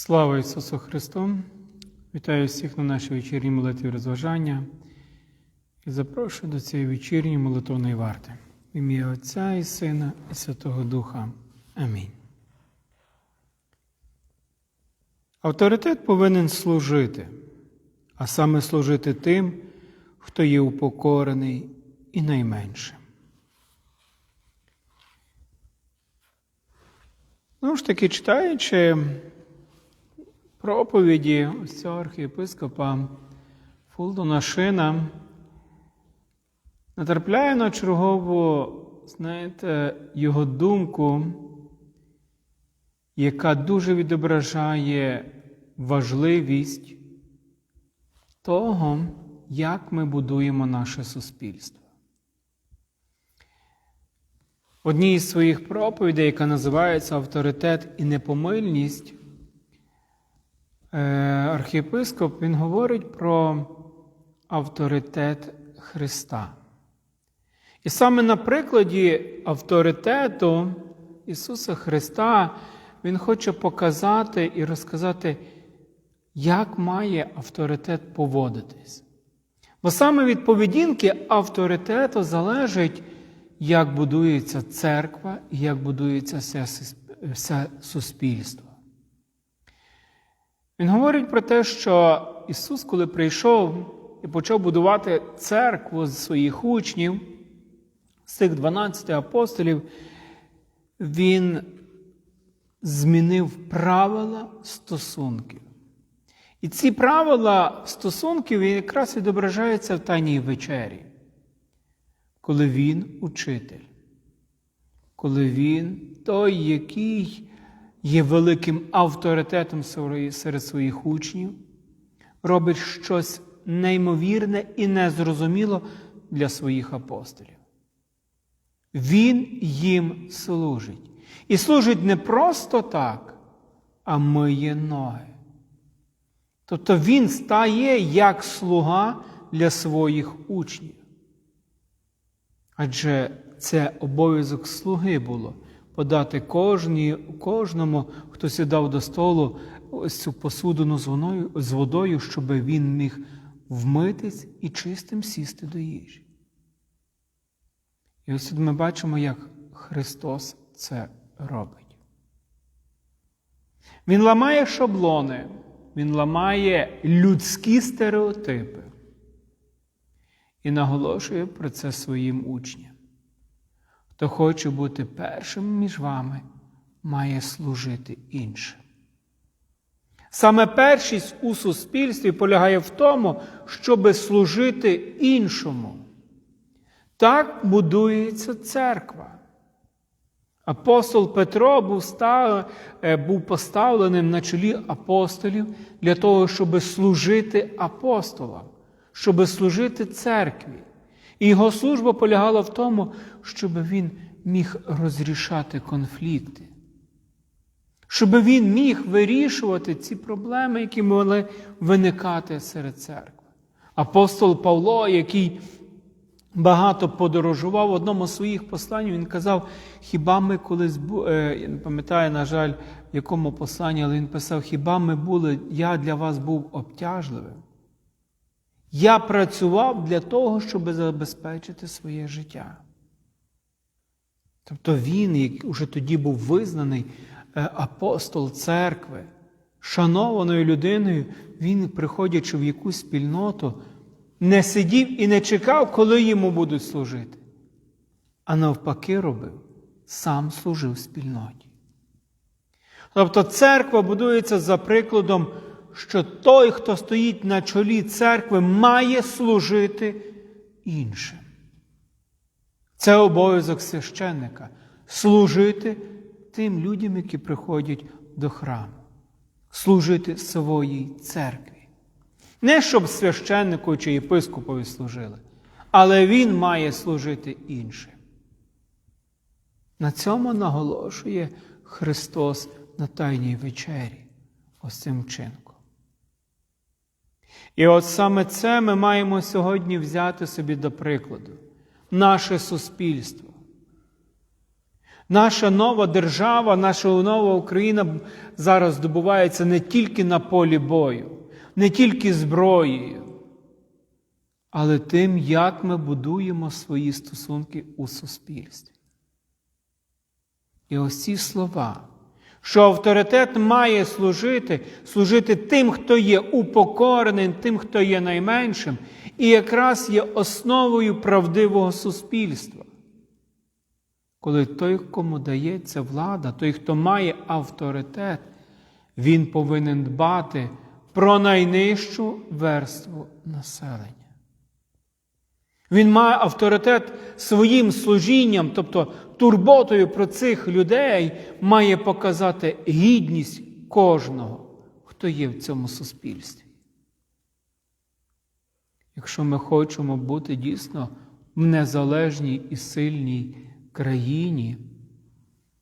Слава Ісусу Христу! Вітаю всіх на нашій вечірній молитві розважання і запрошую до цієї вечірньої молитовної варти. В ім'я Отця і Сина, і Святого Духа. Амінь. Авторитет повинен служити, а саме служити тим, хто є упокорений і найменшим. Ну ж таки, читаючи проповіді ось цього архієпископа Фулдона Шина, натрапляє на чергову, знаєте, його думку, яка дуже відображає важливість того, як ми будуємо наше суспільство. Одній із своїх проповідей, яка називається Авторитет і непомильність, архієпископ він говорить про авторитет Христа. І саме на прикладі авторитету Ісуса Христа Він хоче показати і розказати, як має авторитет поводитись. Бо саме від поведінки авторитету залежить, як будується церква і як будується все, все суспільство. Він говорить про те, що Ісус, коли прийшов і почав будувати церкву з своїх учнів, з цих 12 апостолів, Він змінив правила стосунків. І ці правила стосунків якраз відображаються в Тайній вечері, коли він учитель, коли він той, який є великим авторитетом серед своїх учнів, робить щось неймовірне і незрозуміло для своїх апостолів. Він їм служить. І служить не просто так, а миє ноги. Тобто він стає як слуга для своїх учнів. Адже це обов'язок слуги було подати кожні, кожному, хто сідав до столу, ось цю посудину з водою, щоб він міг вмитись і чистим сісти до їжі. І ось тут ми бачимо, як Христос це робить. Він ламає шаблони, він ламає людські стереотипи і наголошує про це своїм учням. Хто хоче бути першим між вами, має служити іншим. Саме першість у суспільстві полягає в тому, щоби служити іншому. Так будується церква. Апостол Петро був став, був поставленим на чолі апостолів для того, щоб служити апостолам, щоб служити церкві. І його служба полягала в тому, щоб він міг розрішати конфлікти, щоб він міг вирішувати ці проблеми, які могли виникати серед церкви. Апостол Павло, який багато подорожував в одному з своїх послань, він казав, хіба ми колись я не пам'ятаю, на жаль, в якому посланні, але він писав, хіба ми були, я для вас був обтяжливим. Я працював для того, щоб забезпечити своє життя. Тобто він, як уже тоді був визнаний апостол церкви, шанованою людиною, він, приходячи в якусь спільноту, не сидів і не чекав, коли йому будуть служити, а навпаки робив, сам служив спільноті. Тобто церква будується за прикладом, що той, хто стоїть на чолі церкви, має служити іншим. Це обов'язок священника служити тим людям, які приходять до храму, служити своїй церкві. Не щоб священнику чи єпископові служили, але він має служити іншим. На цьому наголошує Христос на Тайній вечері, ось цим вчинком. І от саме це ми маємо сьогодні взяти собі до прикладу, наше суспільство. Наша нова держава, наша нова Україна зараз здобувається не тільки на полі бою, не тільки зброєю, але тим, як ми будуємо свої стосунки у суспільстві. І ось ці слова, що авторитет має служити, служити тим, хто є упокореним, тим, хто є найменшим, і якраз є основою правдивого суспільства. Коли той, кому дається влада, той, хто має авторитет, він повинен дбати про найнижчу верству населення. Він має авторитет своїм служінням, тобто турботою про цих людей, має показати гідність кожного, хто є в цьому суспільстві. Якщо ми хочемо бути дійсно в незалежній і сильній країні,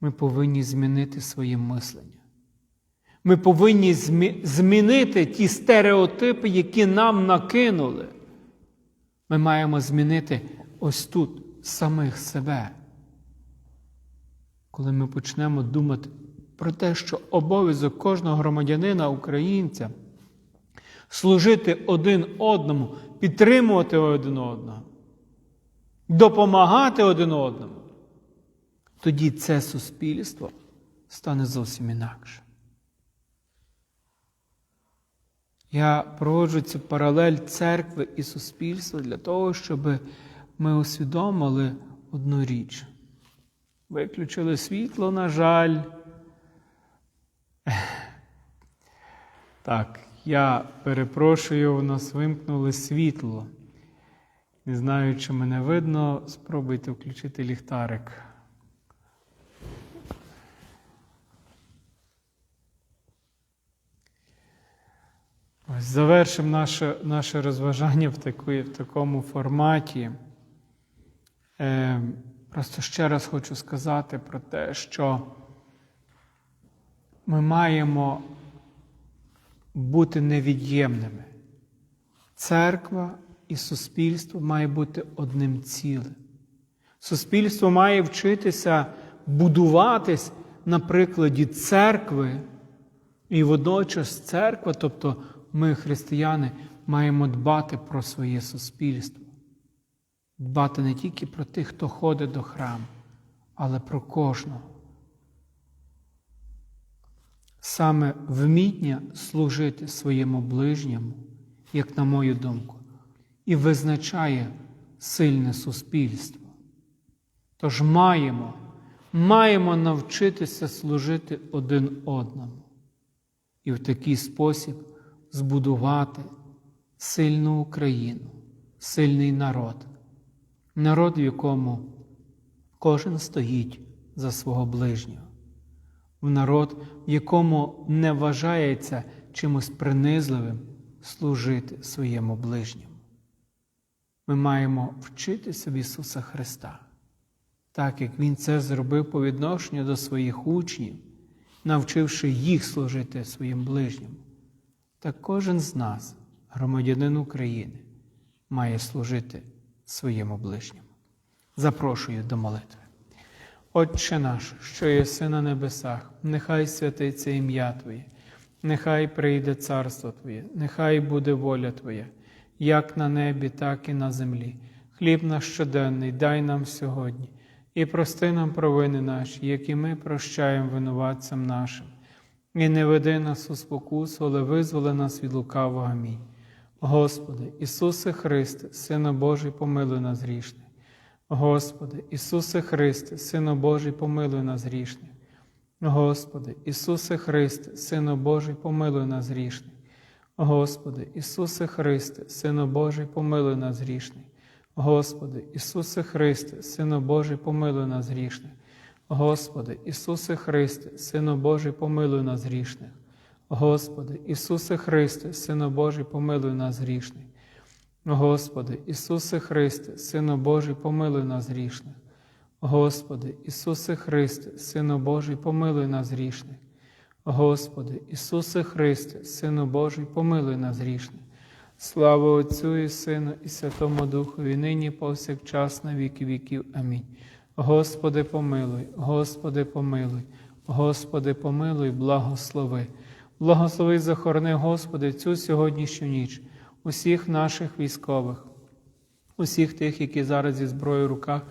ми повинні змінити своє мислення. Ми повинні змінити ті стереотипи, які нам накинули. Ми маємо змінити ось тут самих себе. Коли ми почнемо думати про те, що обов'язок кожного громадянина українця служити один одному, підтримувати один одного, допомагати один одному, тоді це суспільство стане зовсім інакше. Я проводжу цю паралель церкви і суспільства для того, щоб ми усвідомили одну річ. Виключили світло, на жаль. Так, я перепрошую, у нас вимкнули світло. Не знаю, чи мене видно, спробуйте включити ліхтарик. Завершимо наше наше розважання в таку, в такому форматі. Е, Просто ще раз хочу сказати про те, що ми маємо бути невід'ємними. Церква і суспільство має бути одним цілим. Суспільство має вчитися будуватись на прикладі церкви, і водночас церква, тобто ми, християни, маємо дбати про своє суспільство, дбати не тільки про тих, хто ходить до храму, але про кожного. Саме вміння служити своєму ближньому, як на мою думку, і визначає сильне суспільство. Тож маємо, маємо навчитися служити один одному і в такий спосіб збудувати сильну Україну, сильний народ, народ, в якому кожен стоїть за свого ближнього, в народ, в якому не вважається чимось принизливим служити своєму ближньому. Ми маємо вчитися в Ісуса Христа, так як Він це зробив по відношенню до своїх учнів, навчивши їх служити своїм ближнім. Так кожен з нас, громадянин України, має служити своєму ближньому. Запрошую до молитви. Отче наш, що єси на небесах, нехай святиться ім'я Твоє, нехай прийде царство Твоє, нехай буде воля Твоя, як на небі, так і на землі. Хліб наш щоденний дай нам сьогодні, і прости нам провини наші, які ми прощаємо винуватцям нашим. І не веди нас у спокусу, але визволи нас від лукавого. Амінь. Господи, Ісусе Христе, Сина Божий, помилуй нас грішних. Господи, Ісусе Христе, Сино Божий, помилуй нас грішних. Господи, Ісусе Христе, Сино Божий, помилуй нас грішних. Господи, Ісусе Христе, Сино Божий, помилуй нас грішних. Господи, Ісусе Христе, Сино Божий, помилуй нас грішних. Господи, Ісусе Христе, Сино Божий, помилуй нас грішних. Господи, Ісусе Христе, Сино Божий, помилуй нас грішних. Господи, Ісусе Христе, Сино Божий, помилуй нас грішних. Господи, Ісусе Христе, Сино Божий, помилуй нас грішних. Господи, Ісусе Христе, Сино Божий, помилуй нас грішних. Слава Отцю і Сину, і Святому Духові, нині повсякчас на віки віків. Амінь. Господи, помилуй, Господи, помилуй, Господи, помилуй, благослови. Благослови, захорони, Господи, цю сьогоднішню ніч, усіх наших військових, усіх тих, які зараз зі зброєю в руках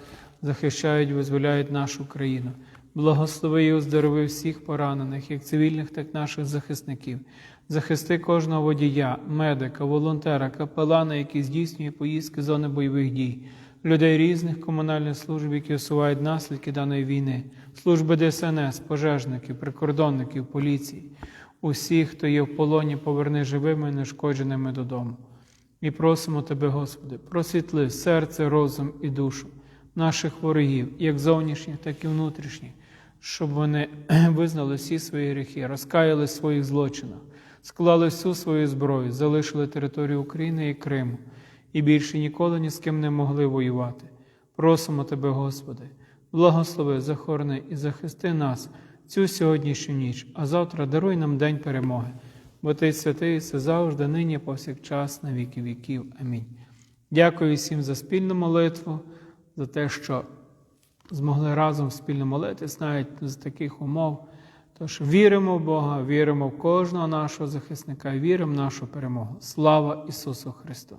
захищають, визволяють нашу країну. Благослови і оздорови всіх поранених, як цивільних, так і наших захисників. Захисти кожного водія, медика, волонтера, капелана, які здійснює поїздки зони бойових дій, людей різних комунальних служб, які усувають наслідки даної війни, служби ДСНС, пожежників, прикордонників, поліції, усіх, хто є в полоні, поверни живими і нешкодженими додому. І просимо Тебе, Господи, просвітли серце, розум і душу наших ворогів, як зовнішніх, так і внутрішніх, щоб вони визнали всі свої гріхи, розкаяли своїх злочинах, склали всю свою зброю, залишили територію України і Криму, і більше ніколи ні з ким не могли воювати. Просимо Тебе, Господи, благослови, захорони і захисти нас цю сьогоднішню ніч, а завтра даруй нам день перемоги. Бо Ти святий, все завжди, нині, повсякчас, на віки віків. Амінь. Дякую всім за спільну молитву, за те, що змогли разом спільно молитись навіть з таких умов. Тож віримо в Бога, віримо в кожного нашого захисника, віримо в нашу перемогу. Слава Ісусу Христу!